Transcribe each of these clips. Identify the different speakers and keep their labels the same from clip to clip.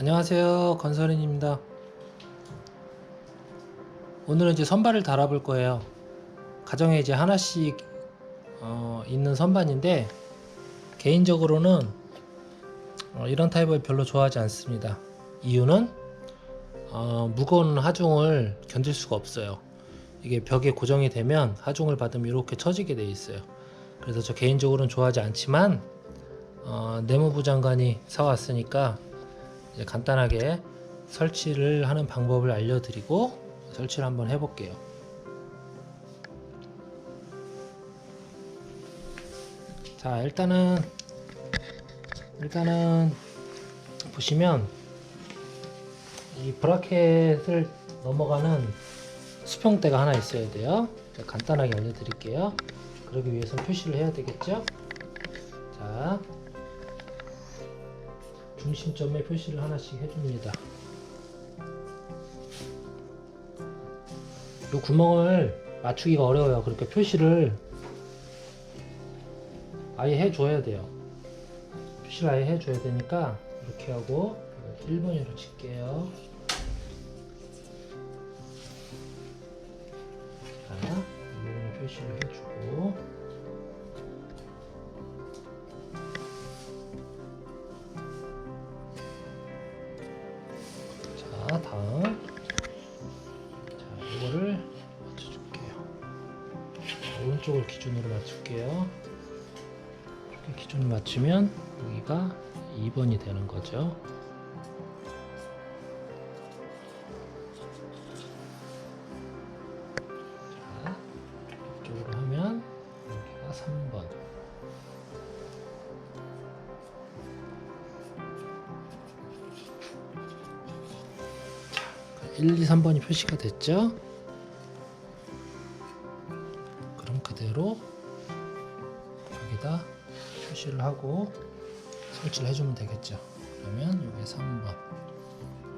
Speaker 1: 안녕하세요. 건설인입니다. 오늘은 이제 선반을 달아 볼 거예요. 가정에 이제 하나씩 어, 있는 선반인데 개인적으로는 어, 이런 타입을 별로 좋아하지 않습니다. 이유는 어, 무거운 하중을 견딜 수가 없어요. 이게 벽에 고정이 되면 하중을 받으면 이렇게 처지게 돼 있어요. 그래서 저 개인적으로는 좋아하지 않지만 어, 내무부 장관이 사왔으니까 간단하게 설치를 하는 방법을 알려드리고 설치를 한번 해볼게요. 자 일단은 일단은 보시면 이 브라켓을 넘어가는 수평대가 하나 있어야 돼요. 자, 간단하게 알려드릴게요. 그러기 위해서는 표시를 해야 되겠죠? 자, 중심점에 표시를 하나씩 해줍니다. 이 구멍을 맞추기가 어려워요. 그렇게 표시를 아예 해줘야 돼요. 표시를 아예 해줘야 되니까 이렇게 하고 1번으로 칠게요. 자, 이 부분에 표시를 해주고 자, 오른쪽을 기준으로 맞출게요. 이렇게 기준을 맞추면 여기가 2번이 되는 거죠. 자, 이쪽으로 하면 여기가 3번. 1, 2, 3번이 표시가 됐죠? 여기다 표시를 하고 설치를 해주면 되겠죠. 그러면 여기 3번,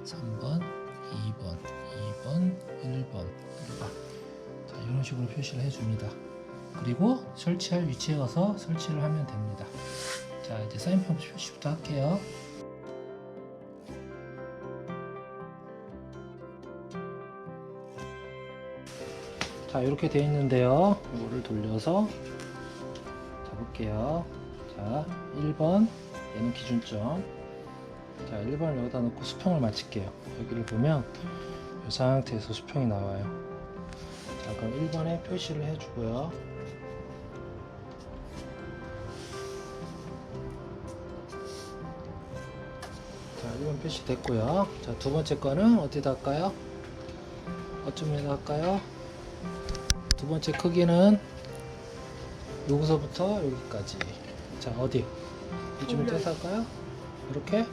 Speaker 1: 3번, 2번, 2번, 1번, 1번. 자, 이런 식으로 표시를 해줍니다. 그리고 설치할 위치에 가서 설치를 하면 됩니다. 자, 이제 사인펜 표시부터 할게요. 자 이렇게 되어 있는데요 이거를 돌려서 잡을게요. 자 1번 얘는 기준점. 자 1번을 여기다 놓고 수평을 맞출게요. 여기를 보면 이 상태에서 수평이 나와요. 자 그럼 1번에 표시를 해주고요. 자 1번 표시 됐고요. 자 두 번째 거는 어디다 할까요? 어쯤에다 할까요? 두 번째 크기는 여기서부터 여기까지. 자, 어디? 이쯤에 떼서 할까요? 이렇게?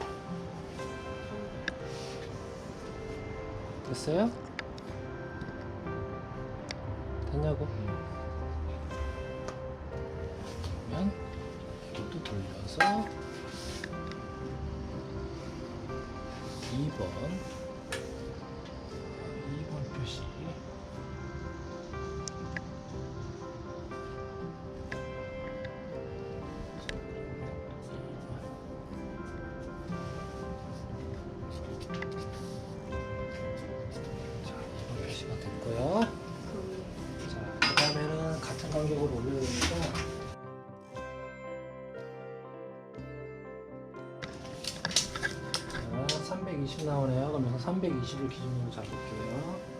Speaker 1: 됐어요? 됐냐고? 그러면 이것도 돌려서 2번 2번 같은 간격으로 올려야 되니까 자, 320 나오네요. 그러면서 320을 기준으로 잡을게요.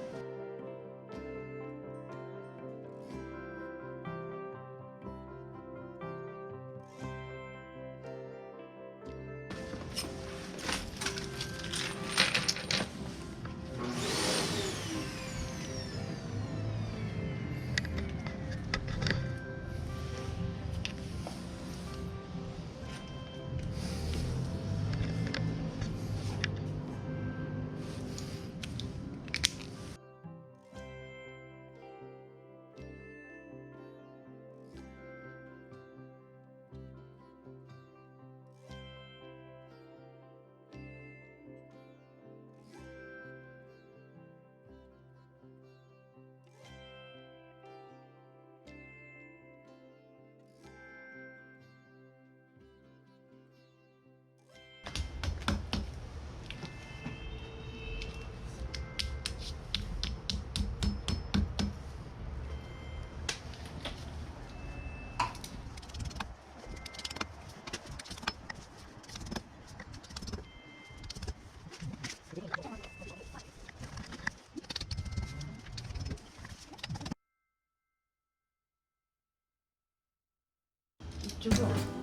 Speaker 2: 찍어.